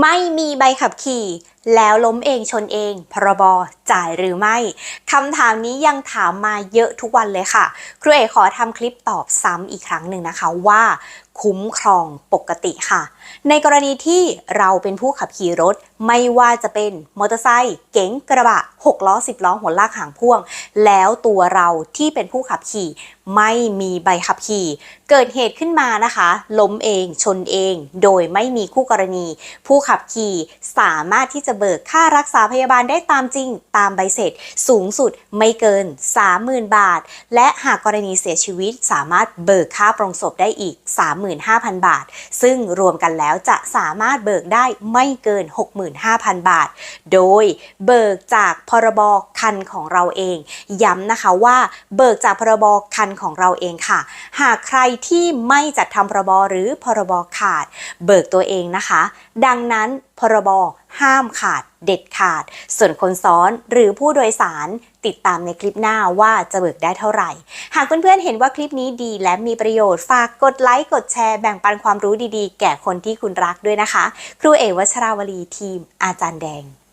ไม่มีใบขับขี่ แล้วล้มเองชนเอง พรบจ่ายหรือไม่คำถามนี้ยังถามมาเยอะทุกวันเลยค่ะ ครูเอกขอทำคลิปตอบซ้ำอีกครั้งหนึ่งนะคะว่า คุ้มครองปกติค่ะ ในกรณีที่เราเป็นผู้ขับขี่รถ ไม่ว่าจะเป็นมอเตอร์ไซค์เก๋งกระบะ 6 ล้อ 10 ล้อ หัวลากหางพ่วง แล้วตัวเราที่เป็นผู้ขับขี่ ไม่มีใบขับขี่ เกิดเหตุขึ้นมานะคะ ล้มเองชนเอง โดยไม่มีคู่กรณี ผู้ขับขี่สามารถที่จะเบิกค่ารักษาพยาบาลได้ตามจริง ตามใบเสร็จ สูงสุดไม่เกิน 30,000 บาท และหากกรณีเสียชีวิตสามารถเบิกค่าปรงศพได้อีก 35,000 บาท ซึ่งรวมกันแล้วจะสามารถเบิกได้ไม่เกิน 65,000 บาท โดยเบิกจากพรบคันของเราเอง ย้ำนะคะว่าเบิกจากพรบคันของเราเองค่ะ หากใครที่ไม่จัดทำพรบหรือพรบขาด เบิกตัวเองนะคะ ดังนั้นพรบ ห้ามขาดเด็ดขาด ส่วนคนซ้อนหรือผู้โดยสารติดตามในคลิปหน้าว่าจะเบิกได้เท่าไหร่ หากเพื่อนๆเห็นว่าคลิปนี้ดีและมีประโยชน์ฝากกดไลค์กดแชร์แบ่งปันความรู้ดีๆ แก่คนที่คุณรักด้วยนะคะ ครูเอวัชราวลีทีมอาจารย์แดง